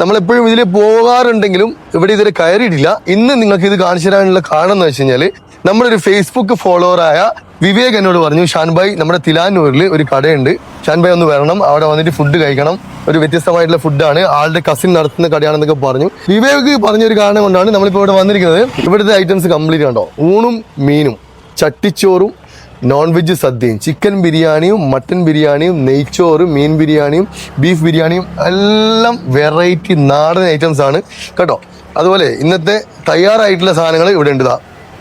നമ്മളെപ്പോഴും ഇതിൽ പോകാറുണ്ടെങ്കിലും ഇവിടെ ഇതുവരെ കയറിയിട്ടില്ല. ഇന്ന് നിങ്ങൾക്ക് ഇത് കാണിച്ചു തരാനുള്ള കാരണം എന്ന് വെച്ച് കഴിഞ്ഞാൽ നമ്മളൊരു ഫേസ്ബുക്ക് ഫോളോവറായ വിവേക് എന്നോട് പറഞ്ഞു ഷാൻബായ് നമ്മുടെ തിലാനൂരിൽ ഒരു കടയുണ്ട്. ഷാൻബായ് ഒന്ന് വരണം. അവിടെ വന്നിട്ട് ഫുഡ് കഴിക്കണം. ഒരു വ്യത്യസ്തമായിട്ടുള്ള ഫുഡാണ് ആളുടെ കസിൻ നടത്തുന്ന കടയാണെന്നൊക്കെ പറഞ്ഞു. വിവേക് പറഞ്ഞൊരു കാരണം കൊണ്ടാണ് നമ്മളിപ്പോൾ ഇവിടെ വന്നിരിക്കുന്നത്. ഇവിടുത്തെ ഐറ്റംസ് കംപ്ലീറ്റ് കണ്ടോ? ഊണും മീനും ചട്ടിച്ചോറും നോൺ വെജ് സദ്യയും ചിക്കൻ ബിരിയാണിയും മട്ടൻ ബിരിയാണിയും നെയ്ച്ചോറ് മീൻ ബിരിയാണിയും ബീഫ് ബിരിയാണിയും എല്ലാം വെറൈറ്റി നാടൻ ഐറ്റംസ് ആണ്. കേട്ടോ? അതുപോലെ ഇന്നത്തെ തയ്യാറായിട്ടുള്ള സാധനങ്ങൾ ഇവിടെ ഉണ്ട്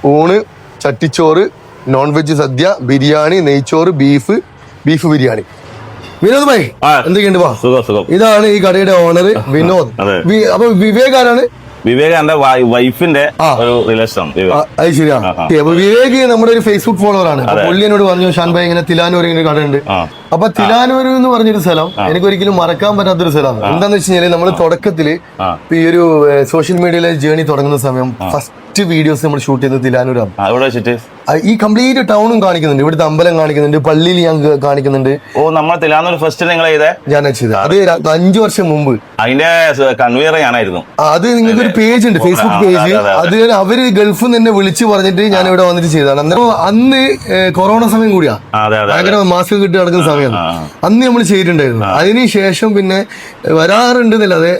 ഊണ് ചട്ടിച്ചോറ് നോൺ വെജ് സദ്യ ബിരിയാണി നെയ്ച്ചോറ് ബീഫ് ബീഫ് ബിരിയാണി. വിനോദ് ഭായ്. എന്തൊക്കെയുണ്ട് ഇതാണ് ഈ കടയുടെ ഓണർ വിനോദ്. അപ്പൊ വിവേക് ആരാണ്? വിവേക് എന്റെ വൈഫിന്റെ ഒരു റിലേഷൻ അത് ശരിയാ. വിവേക് നമ്മുടെ ഒരു ഫേസ്ബുക്ക് ഫോളോവർ ആണ്. പുള്ളിയനോട് പറഞ്ഞു ഷാൻ ഷാൻഭായ് ഇങ്ങനെ തിലാനൂർ ഇങ്ങനെ കടയുണ്ട്. ഉണ്ട് അപ്പൊ തിലാനൂർ എന്ന് പറഞ്ഞൊരു സ്ഥലം എനിക്ക് ഒരിക്കലും മറക്കാൻ പറ്റാത്തൊരു സ്ഥലമാണ്. എന്താന്ന് വെച്ച് കഴിഞ്ഞാൽ നമ്മൾ തുടക്കത്തിൽ ഈ ഒരു സോഷ്യൽ മീഡിയയിലെ ജേണി തുടങ്ങുന്ന സമയം ഫസ്റ്റ് വീഡിയോസ് നമ്മൾ ഷൂട്ട് ചെയ്തത് തിലാനൂരാണ്. ഈ കംപ്ലീറ്റ് ടൗണും കാണിക്കുന്നുണ്ട്. ഇവിടുത്തെ അമ്പലം കാണിക്കുന്നുണ്ട്. പള്ളിയിൽ ഞാൻ കാണിക്കുന്നുണ്ട്. ഓ നമ്മൾ തിലാന്നൂർ ഫസ്റ്റ് നിങ്ങൾ ചെയ്തേ? ഞാൻ ചെയ്തത്. അത് അഞ്ചു വർഷം മുമ്പ്. അതിന്റെ കൺവീനർ ഞാനായിരുന്നു. അത് നിങ്ങൾക്ക് ഒരു പേജ് ഉണ്ട് ഫേസ്ബുക്ക് പേജ് അതെ, അവർ ഗൾഫിൽ നിന്ന് എന്നെ വിളിച്ചു പറഞ്ഞിട്ട് ഞാൻ ഇവിടെ വന്നിട്ട് ചെയ്തതാണ്. അന്നേരം അന്ന് കൊറോണ സമയം കൂടിയാ. ഭയങ്കര മാസ്ക് കിട്ടി നടക്കുന്ന സമയമാണ്. അന്ന് നമ്മൾ ചെയ്തിട്ടുണ്ടായിരുന്നു. അതിനുശേഷം പിന്നെ വരാറുണ്ട് എന്നല്ലാതെ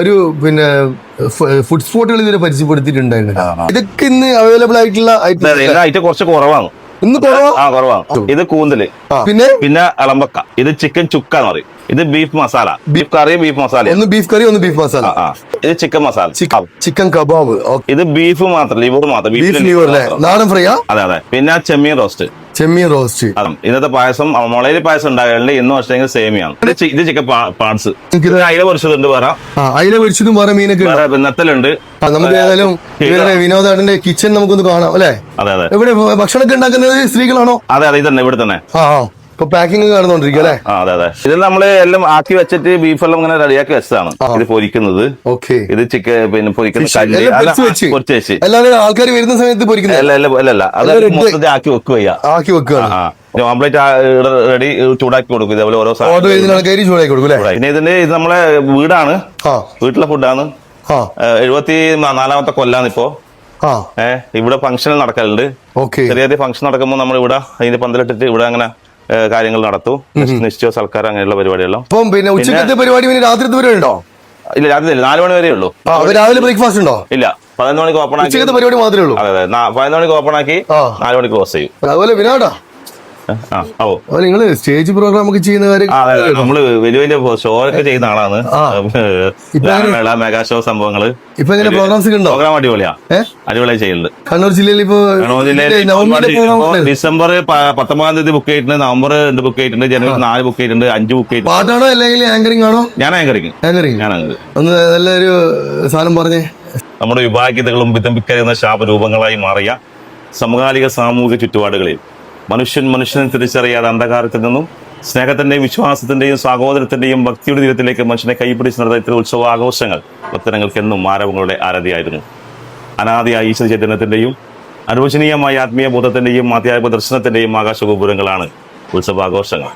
ഒരു പിന്നെ ഫുഡ് സ്പോട്ടുകൾ ഇതിനെ പരിചയപ്പെടുത്തിയിട്ടുണ്ടായിരുന്നു ഇതൊക്കെ ഇന്ന് അവൈലബിൾ ആയിട്ടുള്ള ഐറ്റം ഐറ്റം കുറച്ച് കുറവാണ്. ഇന്ന് ആ കുറവാണ്. ഇത് കൂന്തൽ. പിന്നെ? പിന്നെ അളമ്പക്ക. ഇത് ചിക്കൻ ചുക്ക എന്ന് പറയും. ഇത് beef masala beef curry beef masala ഒന്ന് ബീഫ് കറി ഒന്ന് ബീഫ് മസാല ഇത് ചിക്കൻ മസാല ചിക്കൻ കബാബ് ഇത് ബീഫ് മാത്രം ലിവർ മാത്രം. ബീഫ് ലിവർ നാടൻ ഫ്രൈ അതെ അതെ. പിന്നെ ചെമ്മീൻ റോസ്റ്റ് ചെമ്മീൻ റോസ്റ്റ്. ഇന്നത്തെ പായസം മുളയിൽ പായസം ഉണ്ടാകാറുണ്ട് ഇന്ന് പക്ഷേ സേമിയാണ് ഇത് ചിക്കൻ പാർട്സ് അയില പൊരിച്ചതുണ്ട് വേറെ. അയില പൊരിച്ചതും വേറെ മീനൊക്കെ നെത്തലുണ്ട്. നമുക്ക് ഏതായാലും ഇവരുടെ വിനോദാടന്റെ കിച്ചൺ നമുക്കൊന്ന് കാണാം അല്ലേ? അതെ അതെ. ഇവിടെ ഭക്ഷണമൊക്കെ ഉണ്ടാക്കുന്നത് സ്ത്രീകളാണോ? അതെ അതെ ഇതന്നെ തന്നെ ഇവിടെ തന്നെ ആ. ഇപ്പൊ പാക്കിംഗ് കാണുന്നോണ്ടിരിക്കും അല്ലേ? അതെ അതെ. ഇത് നമ്മൾ എല്ലാം ആക്കി വെച്ചിട്ട് ബീഫ് എല്ലാം ഇങ്ങനെ റെഡിയാക്കി വെച്ചതാണ്. ഇത് പൊരിക്കുന്നത്. ഓക്കെ. ഇത് ചിക്കൻ പിന്നെ പൊരിക്കുന്ന ആൾക്കാർ വരുന്ന സമയത്ത് പൊരിക്കുന്നത്? അല്ല അല്ല അല്ല അത്. മൊത്തത്തിൽ ആക്കി വെക്കുക ആക്കി വെക്കുക ഓംപ്ലേറ്റ് റെഡി ചൂടാക്കി കൊടുക്കും. ഇതേപോലെ ഓരോ ചൂടാക്കി കൊടുക്കും പിന്നെ ഇതിന്റെ ഇത് നമ്മളെ വീടാണ്. വീട്ടിലെ ഫുഡാണ് എഴുപത്തി നാലാമത്തെ കൊല്ലാണ് ഇപ്പോ. ഏഹ് ഇവിടെ ഫംഗ്ഷൻ നടക്കലുണ്ട്. ഓക്കെ. ചെറിയ ചെറിയ ഫംഗ്ഷൻ നടക്കുമ്പോൾ നമ്മൾ ഇവിടെ അതിന്റെ പന്തലിട്ടിട്ട് ഇവിടെ അങ്ങനെ കാര്യങ്ങൾ നടത്തും. നിശ്ചയ സൽക്കാരം അങ്ങനെയുള്ള പരിപാടികളും അപ്പം പിന്നെ ഉച്ചക്കത്തെ പരിപാടി പിന്നെ രാത്രി ഉണ്ടോ? ഇല്ല രാത്രി ഇല്ല. നാല് മണി വരെ ഉള്ളൂ. രാവിലെ ബ്രേക്ക്ഫാസ്റ്റ് ഉണ്ടോ? ഇല്ല. പതിനൊന്ന് മണിക്ക് ഓപ്പൺ ആക്കി പരിപാടി മാത്രമേ ഉള്ളൂ. അതെ അതെ. പതിനൊന്ന് മണിക്ക് ഓപ്പൺ ആക്കി. നാല് മണിക്ക് ക്ലോസ് ചെയ്യും. അതുപോലെ വിനാടാ നിങ്ങൾ സ്റ്റേജ് പ്രോഗ്രാം ഒക്കെ ചെയ്യുന്ന കാര്യം. നമ്മൾ വലിയ വലിയ ഷോ ഒക്കെ ചെയ്യുന്ന ആളാണ്. മെഗാ ഷോ സംഭവങ്ങൾ. ഇപ്പൊ എങ്ങനെ പ്രോഗ്രാംസ് ഉണ്ടോ? പ്രോഗ്രാം അടിപൊളിയാ. അടിപൊളിയായി ചെയ്യുന്നുണ്ട്. കണ്ണൂർ ജില്ലയിൽ ഇപ്പൊ കണ്ണൂർ ജില്ലയിൽ ഡിസംബർ പത്തൊമ്പതാം തീയതി ബുക്ക് ചെയ്തിട്ടുണ്ട് നവംബർ രണ്ട് ബുക്ക് ചെയ്തിട്ടുണ്ട് ജനുവരി നാല് ബുക്ക് ചെയ്തിട്ടുണ്ട് അഞ്ച് ബുക്ക് ചെയ്തിട്ടുണ്ട്. പാട്ടാണോ അല്ലെങ്കിൽ ആങ്കറിംഗ് ആണോ? ഞാൻ ആങ്കറിംഗ് ആങ്കറിംഗ് ഞാൻ ഒന്ന് നല്ലൊരു സാധനം പറഞ്ഞേ. നമ്മുടെ വിഭാഗ്യതകളും വിതമ്പിക്കരുന്ന ശാപരൂപങ്ങളായി മാറിയ സമകാലിക സാമൂഹിക ചുറ്റുപാടുകളിൽ മനുഷ്യൻ മനുഷ്യനെ തിരിച്ചറിയാതെ അന്ധകാരത്തിൽ നിന്നും സ്നേഹത്തിന്റെയും വിശ്വാസത്തിന്റെയും സഹോദരത്തിന്റെയും ഭക്തിയുടെ തീരത്തിലേക്ക് മനുഷ്യനെ കൈപിടിച്ച് നടത്തുന്ന ഇത്തരം ഉത്സവ ആഘോഷങ്ങൾ ഭക്തജനങ്ങൾക്ക് എന്നും മാരവങ്ങളുടെ ആരാധിയായിരുന്നു അനാദിയായ ഈശ്വര ചൈതന്യത്തിന്റെയും അനുവചനീയമായ ആത്മീയ ബോധത്തിന്റെയും ആധ്യാത്മ ദർശനത്തിന്റെയും ആകാശഗോപുരങ്ങളാണ് ഉത്സവാഘോഷങ്ങൾ.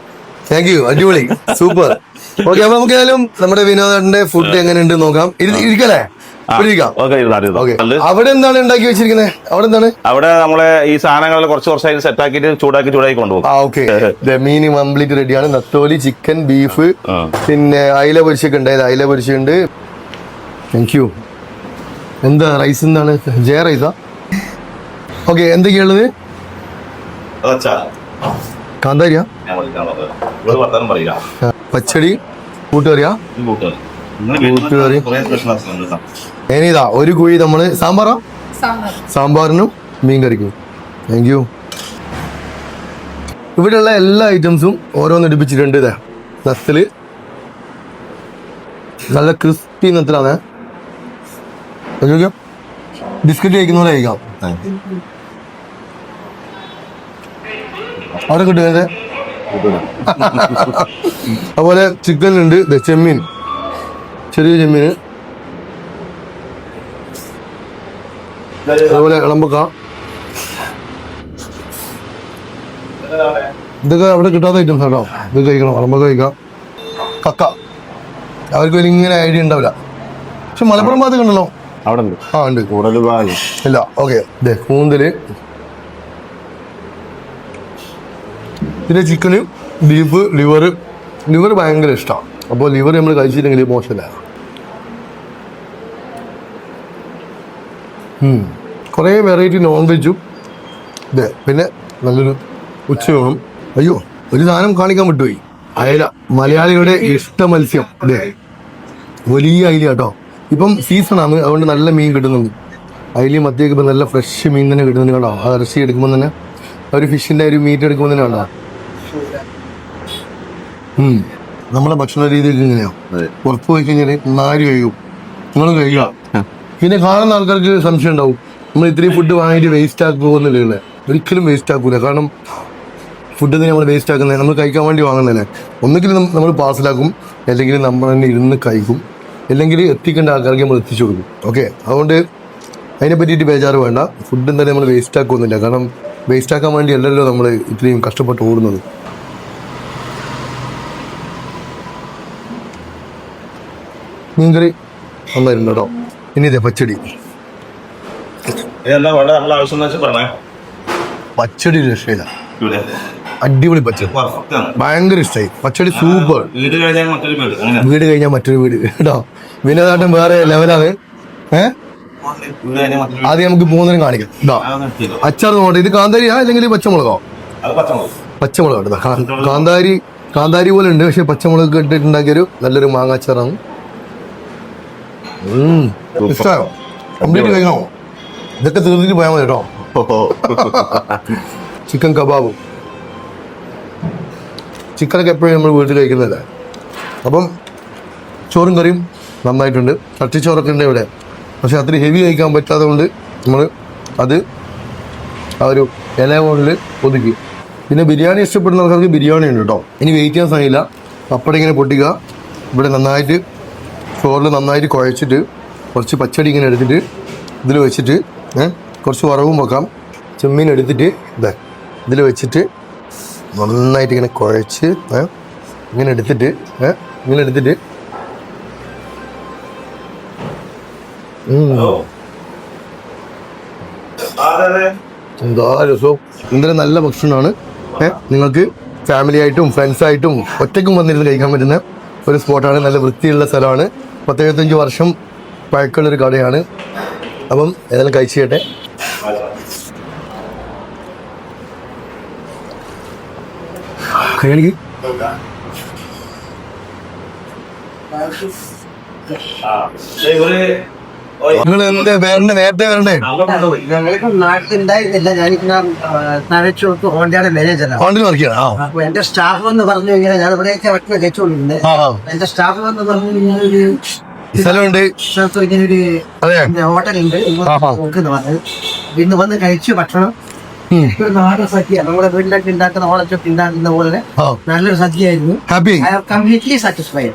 താങ്ക് യു അടിപൊളി. സൂപ്പർ ഓക്കെ അപ്പൊ നമുക്ക് ഏതായാലും നമ്മുടെ വിനോദന്റെ ഫുഡ് എങ്ങനെയുണ്ട് നോക്കാം. ഇരി- അവിടെ എന്താണ് ഉണ്ടാക്കി വെച്ചിരിക്കുന്നത് അവിടെ എന്താണ്? അവിടെ നമ്മളെ ഈ സാധനങ്ങൾ കുറച്ച് കുറച്ചായിട്ട് സെറ്റ് ആക്കിയിട്ട് ചൂടാക്കി ചൂടാക്കി കൊണ്ടുപോകും. മീൻ കംപ്ലീറ്റ് റെഡിയാണ് നത്തോലി ചിക്കൻ ബീഫ് പിന്നെ അയില പൊരിച്ചൊക്കെ ഉണ്ടായത് അയില പൊരിച്ചുണ്ട് താങ്ക് യു എന്താ റൈസ് എന്താണ്? ജയ റൈസാ ഓക്കെ എന്തൊക്കെയുള്ളത് കാന്താരിയാ? പച്ചടി? കൂട്ടുകറിയാ? കൂട്ടുകറി. കൂട്ടുകറി. ഇനിതാ ഒരു കുഴി നമ്മൾ സാമ്പാറാ? സാമ്പാർ. സാമ്പാറിനും മീൻ കറിക്കും. താങ്ക് യു ഇവിടെയുള്ള എല്ലാ ഐറ്റംസും ഓരോന്ന് ഇടിപ്പിച്ചിട്ടുണ്ട് ഇതാ. നത്തിൽ നല്ല ക്രിസ്പി നത്തിലാണ് ബിസ്ക്കറ്റ് കഴിക്കുന്ന പോലെ കഴിക്കാം. അവിടെ കിട്ടുന്നത് അതുപോലെ ചിക്കൻ ഉണ്ട് ദേ ചെമ്മീൻ. ചെറിയ ചെമ്മീൻ അതുപോലെ ഇളമ്പക്ക ഇതൊക്കെ അവിടെ കിട്ടാത്ത ഐറ്റംസ് കേട്ടോ ഇത് കഴിക്കണം ഇളമ്പക്ക കഴിക്കാം. കക്ക. അവർക്ക് വലിയ ഇങ്ങനെ ഐഡിയ ഉണ്ടാവില്ല. പക്ഷെ മലപ്പുറം ഭാഗത്ത് കണ്ടല്ലോ. അവിടെ ഉണ്ട്. ആ ഉണ്ട്. കൂടുതൽ ഭാഗം. ഇല്ല ഓക്കെ. കൂന്തൽ. പിന്നെ ചിക്കന് ബീഫ് ലിവർ ലിവർ ഭയങ്കര ഇഷ്ടമാണ് അപ്പോൾ ലിവർ നമ്മൾ കഴിച്ചില്ലെങ്കിൽ മോശമല്ല. കുറേ വെറൈറ്റി നോൺ വെജും ഇതെ പിന്നെ നല്ലൊരു ഉച്ചയൂണും അയ്യോ ഒരു സാധനം കാണിക്കാൻ വിട്ടുപോയി. അയല മലയാളികളുടെ ഇഷ്ട മത്സ്യം. അതെ വലിയ അയില കേട്ടോ. ഇപ്പം സീസണാണ് അതുകൊണ്ട് നല്ല മീൻ കിട്ടുന്നുണ്ട്. അയിലയും മത്തിയൊക്കെ ഇപ്പം നല്ല ഫ്രഷ് മീൻ തന്നെ കിട്ടുന്നുണ്ട് കേട്ടോ. ആ ഇറച്ചി എടുക്കുമ്പോൾ തന്നെ ഒരു ഫിഷിന്റെ ഒരു മീറ്റ് എടുക്കുമ്പോൾ തന്നെ കണ്ടോ? നമ്മുടെ നമ്മളെ ഭക്ഷണ രീതിയൊക്കെ അതെ. പുറത്ത് പോയി കഴിഞ്ഞാൽ നാല് കഴിയും. നിങ്ങൾ കഴിക്കുക പിന്നെ കാണുന്ന ആൾക്കാർക്ക് സംശയം ഉണ്ടാവും നമ്മൾ ഇത്രയും ഫുഡ് വാങ്ങിയിട്ട് വേസ്റ്റ് ആക്കുമെന്നില്ലേ ഒരിക്കലും വേസ്റ്റ് ആക്കൂല. കാരണം ഫുഡ് തന്നെ നമ്മൾ വേസ്റ്റ് ആക്കുന്നത് നമ്മൾ കഴിക്കാൻ വേണ്ടി വാങ്ങുന്നതല്ലേ. ഒന്നുകിൽ നമ്മൾ പാർസലാക്കും അല്ലെങ്കിൽ നമ്മൾ തന്നെ ഇരുന്ന് കഴിക്കും. അല്ലെങ്കിൽ എത്തിക്കേണ്ട ആൾക്കാർക്ക് നമ്മൾ എത്തിച്ചു കൊടുക്കും. ഓക്കെ അതുകൊണ്ട് അതിനെ പറ്റിയിട്ട് ബേജാറ് വേണ്ട. ഫുഡ് തന്നെ നമ്മൾ വേസ്റ്റ് ആക്കുമെന്നില്ല കാരണം വേസ്റ്റ് ആക്കാൻ വേണ്ടി അല്ലല്ലോ നമ്മൾ ഇത്രയും കഷ്ടപ്പെട്ട് ഓടുന്നത്. മീൻകറി നന്നായിരുന്നു കേട്ടോ. ഇനി ഇതേ പച്ചടി. വേണ്ട ആവശ്യം എന്ന് വെച്ചാൽ പറഞ്ഞേ. പച്ചടി രക്ഷയില്ല. ഇവിടെ. അടിപൊളി പച്ചടി. Perfect ആണ്. ഭയങ്കര ഇഷ്ടമായി പച്ചടി സൂപ്പർ. വീട് കഴിഞ്ഞാൽ മറ്റൊരു വീട്. അങ്ങനെ. വീട് കഴിഞ്ഞാൽ മറ്റൊരു വീട്. കേട്ടോ? വിനോദാട്ടം വേറെ ലെവലാണ് ഏഹ് വീട് കഴിഞ്ഞാൽ മറ്റൊരു വീട്. ആദ്യം നമുക്ക് മൂന്നിനും കാണിക്കാം. ഇതാ. അച്ചാർ നോട്ടെ ഇത് കാന്താരിയാ അല്ലെങ്കിൽ പച്ചമുളകോ? അത് പച്ചമുളക്. പച്ചമുളക് കേട്ടോ. കാന്താരി കാന്താരി പോലെ ഉണ്ട്. പക്ഷെ പച്ചമുളക് ഇട്ടിട്ടുണ്ടാക്കിയൊരു നല്ലൊരു മാങ്ങാച്ചാറാണ്. ഇഷ്ടമായോ കംപ്ലീറ്റ് കഴിക്കണോ ഇതൊക്കെ തീർത്തിട്ട് പോയാൽ മതി കേട്ടോ ചിക്കൻ കബാബ് ചിക്കനൊക്കെ എപ്പോഴും നമ്മൾ വീട്ടിൽ കഴിക്കുന്നതല്ലേ? അപ്പം ചോറും കറിയും നന്നായിട്ടുണ്ട്. ചട്ടിച്ചോറൊക്കെ ഉണ്ട് ഇവിടെ. പക്ഷെ അത്ര ഹെവി കഴിക്കാൻ പറ്റാത്തത് കൊണ്ട് നമ്മൾ അത് ആ ഒരു ഇല കൊണ്ടിൽ ഒതുക്കി പിന്നെ ബിരിയാണി ഇഷ്ടപ്പെടുന്ന ആൾക്കാർക്ക് ബിരിയാണി ഉണ്ട് കേട്ടോ. ഇനി വെയിറ്റ് ചെയ്യാൻ സമയമില്ല. പപ്പടം ഇങ്ങനെ പൊട്ടിക്കുക. ഇവിടെ നന്നായിട്ട് ചോറിൽ നന്നായിട്ട് കുഴച്ചിട്ട് കുറച്ച് പച്ചടി ഇങ്ങനെ എടുത്തിട്ട് ഇതിൽ വെച്ചിട്ട് കുറച്ച് വറവും വെക്കാം. ചെമ്മീൻ എടുത്തിട്ട് ഇതാ ഇതിൽ വെച്ചിട്ട് നന്നായിട്ട് ഇങ്ങനെ കുഴച്ച് ഇങ്ങനെ എടുത്തിട്ട് ഇങ്ങനെ എടുത്തിട്ട്. എന്താ രസവും എന്തൊരു നല്ല ഭക്ഷണമാണ്. നിങ്ങൾക്ക് ഫാമിലി ആയിട്ടും ഫ്രണ്ട്സായിട്ടും ഒറ്റയ്ക്കും വന്നിരുന്ന് കഴിക്കാൻ പറ്റുന്ന ഒരു സ്പോട്ടാണ് നല്ല വൃത്തിയുള്ള സ്ഥലമാണ്. പത്തെഴുപത്തഞ്ച് വർഷം പഴക്കമുള്ളൊരു കടയാണ് അപ്പം ഏതായാലും കഴിച്ചു കേട്ടെ കഴിയണെങ്കിൽ നിങ്ങൾ എന്താ വരണ്ടേ? നേരത്തെ വരണ്ടേ? ഞങ്ങൾക്ക് നാട്ടിലുണ്ടായിരുന്നില്ല. ഞാൻ നനച്ചുകൊടുത്ത് ഹോണ്ടയുടെ മാനേജറാണ്. ഓണ്ടിൽ വർക്ക് ചെയ്യണം? ആ. അപ്പൊ എന്റെ സ്റ്റാഫ് എന്ന് പറഞ്ഞു കഴിഞ്ഞാൽ ഞാൻ ഇവിടെയൊക്കെ ഭക്ഷണം കഴിച്ചുകൊണ്ടിരുന്നത് ആ ആ. എന്റെ സ്റ്റാഫ് എന്ന് പറഞ്ഞു കഴിഞ്ഞാൽ ഒരു സ്ഥലമുണ്ട്. സ്ഥലത്ത് ഇങ്ങനെ ഒരു അതെ ഹോട്ടലുണ്ട്. ആഹാ. നോക്കുന്ന പറഞ്ഞത് ഇന്ന് വന്ന് കഴിച്ചു ഭക്ഷണം. ഉം. ഒരു നാടൻ സദ്യ നമ്മുടെ വീട്ടിലൊക്കെ ഉണ്ടാക്കുന്ന ഓളച്ചൊക്കെ ഉണ്ടാക്കുന്ന പോലെ ആ. നല്ലൊരു സദ്യയായിരുന്നു. Happy I are completely satisfied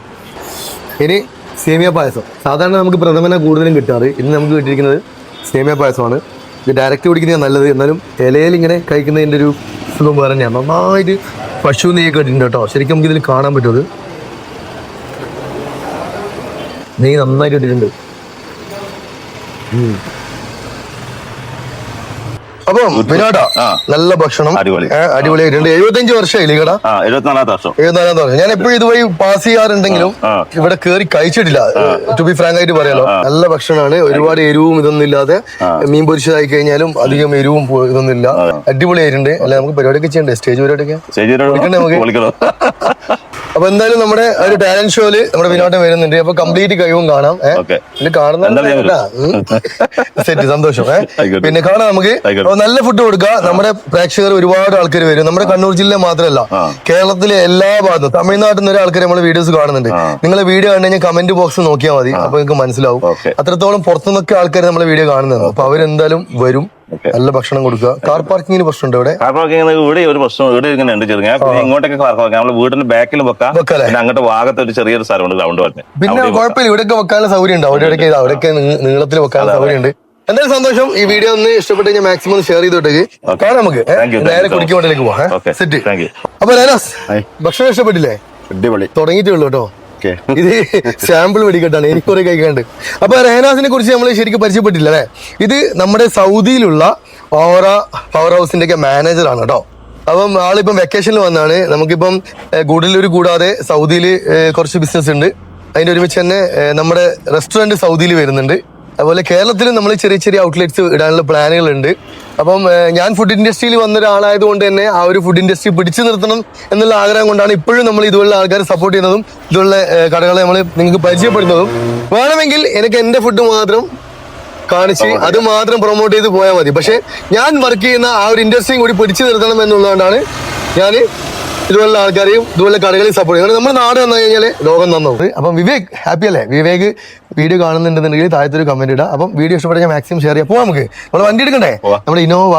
ഇനി സേമിയ പായസം. സാധാരണ നമുക്ക് പ്രഥമന കൂടുതലും കിട്ടാറ്. ഇന്ന് നമുക്ക് കിട്ടിയിരിക്കുന്നത് സേമിയ പായസമാണ്. ഇത് ഡയറക്റ്റ് കുടിക്കുന്നതാണ് നല്ലത്. എന്നാലും ഇലയിൽ ഇങ്ങനെ കഴിക്കുന്നതിന്റെ ഒരു സുഖം വേറെ തന്നെയാണ് നന്നായിട്ട് പശു നെയ്യൊക്കെ ഇട്ടിട്ടുണ്ട് കേട്ടോ. ശരിക്കും നമുക്ക് ഇതിൽ കാണാൻ പറ്റുമത് നെയ്യ് നന്നായിട്ട് ഇട്ടിട്ടുണ്ട്. അപ്പം വിനോദ നല്ല ഭക്ഷണം. അടിപൊളി. അടിപൊളി. അടിപൊളിയായിട്ടുണ്ട് എഴുപത്തഞ്ച് വർഷമായി ആ എഴുപത്തിനാലാമത്തെ വർഷം. എഴുപത്തിനാലാമത്തെ വർഷം. ഞാൻ എപ്പോഴും ഇതുവഴി പാസ് ചെയ്യാറുണ്ടെങ്കിലും ഇവിടെ കയറി കഴിച്ചിട്ടില്ല. ടു ബി ഫ്രാങ്ക് ആയിട്ട് പറയാലോ. നല്ല ഭക്ഷണമാണ്. ഒരുപാട് എരിവും ഇതൊന്നും ഇല്ലാതെ മീൻ പൊരിച്ചതായി കഴിഞ്ഞാലും അധികം എരിവും ഇതൊന്നും ഇല്ല അടിപൊളിയായിട്ടുണ്ട് അല്ല നമുക്ക് പരിപാടിയൊക്കെ ചെയ്യണ്ടേ? സ്റ്റേജ് പരിപാടിയൊക്കെ? വിളിക്കണ്ടേ നമുക്ക്? അപ്പൊ എന്തായാലും നമ്മുടെ ഒരു ടാലന്റ് ഷോയിൽ നമ്മുടെ വിനോദം വരുന്നുണ്ട്. അപ്പൊ കംപ്ലീറ്റ് കഴിവും കാണാം. ഏഹ് കാണുന്ന സെറ്റ് സന്തോഷം. ഏഹ് പിന്നെ കാണാം നമുക്ക്. നല്ല ഫുഡ് കൊടുക്കുക നമ്മുടെ പ്രേക്ഷകർ ഒരുപാട് ആൾക്കാർ വരും. നമ്മുടെ കണ്ണൂർ ജില്ല മാത്രമല്ല കേരളത്തിലെ എല്ലാ ഭാഗത്തും തമിഴ്നാട്ടിൽ നിന്ന് ഒരാൾക്കാർ നമ്മളെ വീഡിയോസ് കാണുന്നുണ്ട്. നിങ്ങളെ വീഡിയോ കണ്ടു കഴിഞ്ഞാൽ കമന്റ് ബോക്സ് നോക്കിയാൽ മതി. അപ്പൊ നിങ്ങൾക്ക് മനസ്സിലാവും. അത്രത്തോളം പുറത്തുനിന്നൊക്കെ ആൾക്കാർ നമ്മളെ വീഡിയോ കാണുന്നുണ്ട്. അപ്പൊ അവരെന്തായാലും വരും. നല്ല ഭക്ഷണം കൊടുക്കുക. കാർ പാർക്കിങ്ങിന് പ്രശ്നമുണ്ട് ഇവിടെ? കാർ പാർക്കിംഗ് ഇവിടെ ഒരു പ്രശ്നം ഇവിടെ ഇങ്ങനെ ഉണ്ട് ചെറിയ പിന്നെ ഇങ്ങോട്ടൊക്കെ കാർ പാർക്ക് നമ്മുടെ വീടിന്റെ ബാക്കിൽ വെക്കാം. പിന്നെ അങ്ങോട്ട് ഭാഗത്ത് ഒരു ചെറിയൊരു സ്ഥലമുണ്ട് ഗ്രൗണ്ട് പറഞ്ഞ് പിന്നെ കുഴപ്പമില്ല ഇവിടെയൊക്കെ വെക്കാനുള്ള സൗകര്യം ഉണ്ട്. അവിടെയൊക്കെ അവരൊക്കെ നീളത്തിൽ വെക്കാനുള്ള സൗകര്യം ഉണ്ട് എന്തായാലും സന്തോഷം. ഈ വീഡിയോ ഒന്ന് ഇഷ്ടപ്പെട്ട് കഴിഞ്ഞാൽ മാക്സിമം ഷെയർ ചെയ്തോട്ടേക്ക് കാരണം നമുക്ക്. നേരെ Okay, പോവാം സെറ്റ്. അപ്പൊ ലേനാസ് ഭക്ഷണം ഇഷ്ടപ്പെട്ടില്ലേ? അടിപൊളി. തുടങ്ങിയിട്ടേ ഉള്ളൂ കേട്ടോ. ഇത് സാമ്പിൾ വെടിക്കെട്ടാണ്. എനിക്ക് കുറെ കഴിക്കാണ്ട് അപ്പൊ റഹനാസിനെ കുറിച്ച് നമ്മൾ ശരിക്കും പരിചയപ്പെട്ടില്ല അല്ലേ? ഇത് നമ്മുടെ സൗദിയിലുള്ള ഓറ പവർ ഹൗസിന്റെ ഒക്കെ മാനേജറാണ് കേട്ടോ. അപ്പം ആളിപ്പം വെക്കേഷനിൽ വന്നാണ്. നമുക്കിപ്പം ഗൂഡല്ലൂർ കൂടാതെ സൗദിയിൽ കുറച്ച് ബിസിനസ് ഉണ്ട്. അതിന്റെ ഒരുമിച്ച് തന്നെ നമ്മുടെ റെസ്റ്റോറന്റ് സൗദിയിൽ വരുന്നുണ്ട്. അതുപോലെ കേരളത്തിൽ നമ്മൾ ചെറിയ ചെറിയ ഔട്ട്ലെറ്റ്സ് ഇടാനുള്ള പ്ലാനുകളുണ്ട്. അപ്പം ഞാൻ ഫുഡ് ഇൻഡസ്ട്രിയിൽ വന്ന ഒരാളായത് കൊണ്ട് തന്നെ ആ ഒരു ഫുഡ് ഇൻഡസ്ട്രി പിടിച്ചു നിർത്തണം എന്നുള്ള ആഗ്രഹം കൊണ്ടാണ് ഇപ്പോഴും നമ്മൾ ഇതുപോലുള്ള ആൾക്കാരെ സപ്പോർട്ട് ചെയ്യുന്നതും ഇതുള്ള കടകളെ നമ്മൾ നിങ്ങൾക്ക് പരിചയപ്പെടുന്നതും വേണമെങ്കിൽ എനിക്ക് എന്റെ ഫുഡ് മാത്രം കാണിച്ച് അത് മാത്രം പ്രൊമോട്ട് ചെയ്ത് പോയാൽ മതി. പക്ഷെ ഞാൻ വർക്ക് ചെയ്യുന്ന ആ ഒരു ഇൻഡസ്ട്രിയും കൂടി പിടിച്ചു നിർത്തണം എന്നുള്ളതുകൊണ്ടാണ് ഞാൻ ഇതുപോലുള്ള ആൾക്കാരെയും ഇതുപോലെ കടകളെയും സപ്പോർട്ട് ചെയ്യും. നമ്മുടെ നാട് വന്നു കഴിഞ്ഞാൽ ലോകം തന്നു അപ്പം വിവേക് ഹാപ്പി അല്ലേ? വിവേക് വീഡിയോ കാണുന്നുണ്ടെന്നുണ്ടെങ്കിൽ താഴത്തൊരു കമന്റ് ഇടാം. അപ്പം വീഡിയോ ഇഷ്ടപ്പെട്ട മാക്സിമം ഷെയർ ചെയ്യാം. പോവാം നമുക്ക്. നമ്മൾ വണ്ടി എടുക്കണ്ടേ. നമ്മുടെ ഇന്നോവ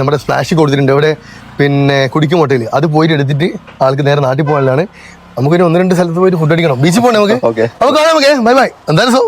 നമ്മുടെ സ്പ്ലാഷ് കൊടുത്തിട്ടുണ്ട്. ഇവിടെ പിന്നെ കുടിക്കും ഹോട്ടലിൽ അത് പോയിട്ട് എടുത്തിട്ട് ആൾക്ക് നേരെ നാട്ടിൽ പോകാനാണ് നമുക്കൊരു ഒന്ന് രണ്ട് സ്ഥലത്ത് പോയിട്ട് ഫുഡ് അടിക്കണം. ബീച്ചിൽ പോകണം നമുക്ക്. നമുക്ക് കാണാം നമുക്ക്. ബൈ ബൈ എന്തായാലും സോ